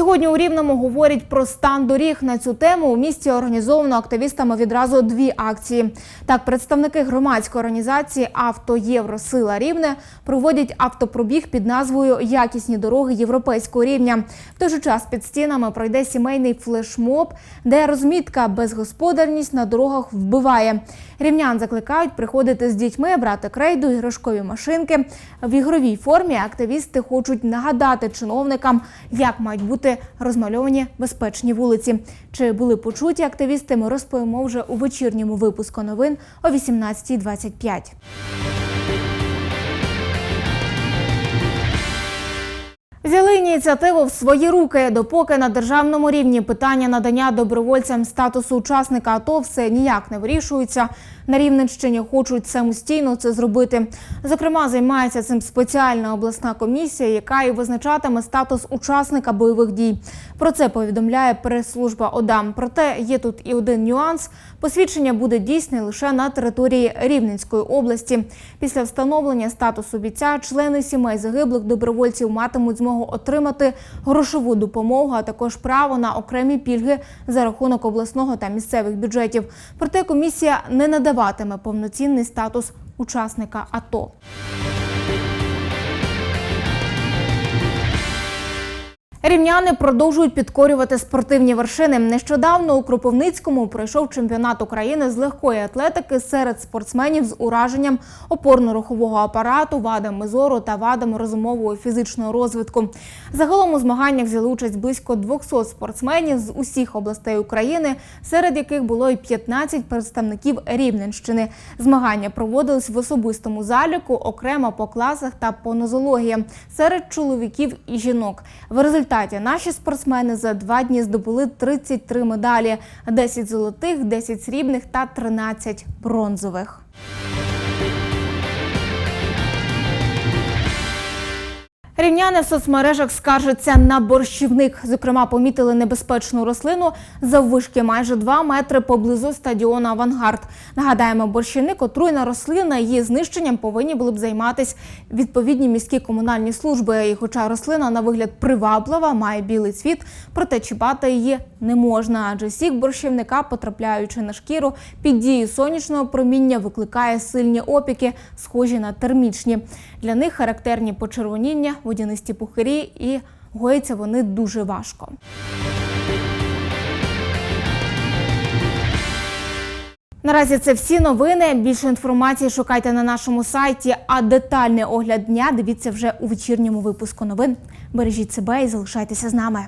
Сьогодні у Рівному говорять про стан доріг. На цю тему у місті організовано активістами відразу дві акції. Так, представники громадської організації Авто Євросила Рівне проводять автопробіг під назвою Якісні дороги європейського рівня. В той же час під стінами пройде сімейний флешмоб, де розмітка безгосподарність на дорогах вбиває. Рівнян закликають приходити з дітьми, брати крейду, іграшкові машинки. В ігровій формі активісти хочуть нагадати чиновникам, як мають бути розмальовані безпечні вулиці. Чи були почуті активісти? Ми розповімо вже у вечірньому випуску новин о 18.25. Взяли ініціативу в свої руки, допоки на державному рівні питання надання добровольцям статусу учасника АТО все ніяк не вирішується. На Рівненщині хочуть самостійно це зробити. Зокрема, займається цим спеціальна обласна комісія, яка і визначатиме статус учасника бойових дій. Про це повідомляє прес-служба ОДА. Проте є тут і один нюанс: посвідчення буде дійсне лише на території Рівненської області. Після встановлення статусу бійця члени сімей загиблих добровольців матимуть змогу отримати грошову допомогу, а також право на окремі пільги за рахунок обласного та місцевих бюджетів. Проте комісія не надаватиме повноцінний статус учасника АТО. Рівняни продовжують підкорювати спортивні вершини. Нещодавно у Кропивницькому пройшов чемпіонат України з легкої атлетики серед спортсменів з ураженням опорно-рухового апарату, вадами зору та вадами розумового фізичного розвитку. Загалом у змаганнях взяли участь близько 200 спортсменів з усіх областей України, серед яких було й 15 представників Рівненщини. Змагання проводились в особистому заліку, окремо по класах та по нозології серед чоловіків і жінок. В результаті наші спортсмени за два дні здобули 33 медалі: 10 золотих, 10 срібних та 13 бронзових. Рівняни в соцмережах скаржаться на борщівник. Зокрема, помітили небезпечну рослину заввишки майже 2 метри поблизу стадіону Авангард. Нагадаємо, борщівник отруйна рослина. Її знищенням повинні були б займатися відповідні міські комунальні служби. І хоча рослина на вигляд приваблива, має білий цвіт, проте чіпати її не можна, адже сік борщівника, потрапляючи на шкіру під дією сонячного проміння, викликає сильні опіки, схожі на термічні. Для них характерні почервоніння, водянисті пухирі і гоються вони дуже важко. Наразі це всі новини. Більше інформації шукайте на нашому сайті. А детальний огляд дня дивіться вже у вечірньому випуску новин. Бережіть себе і залишайтеся з нами.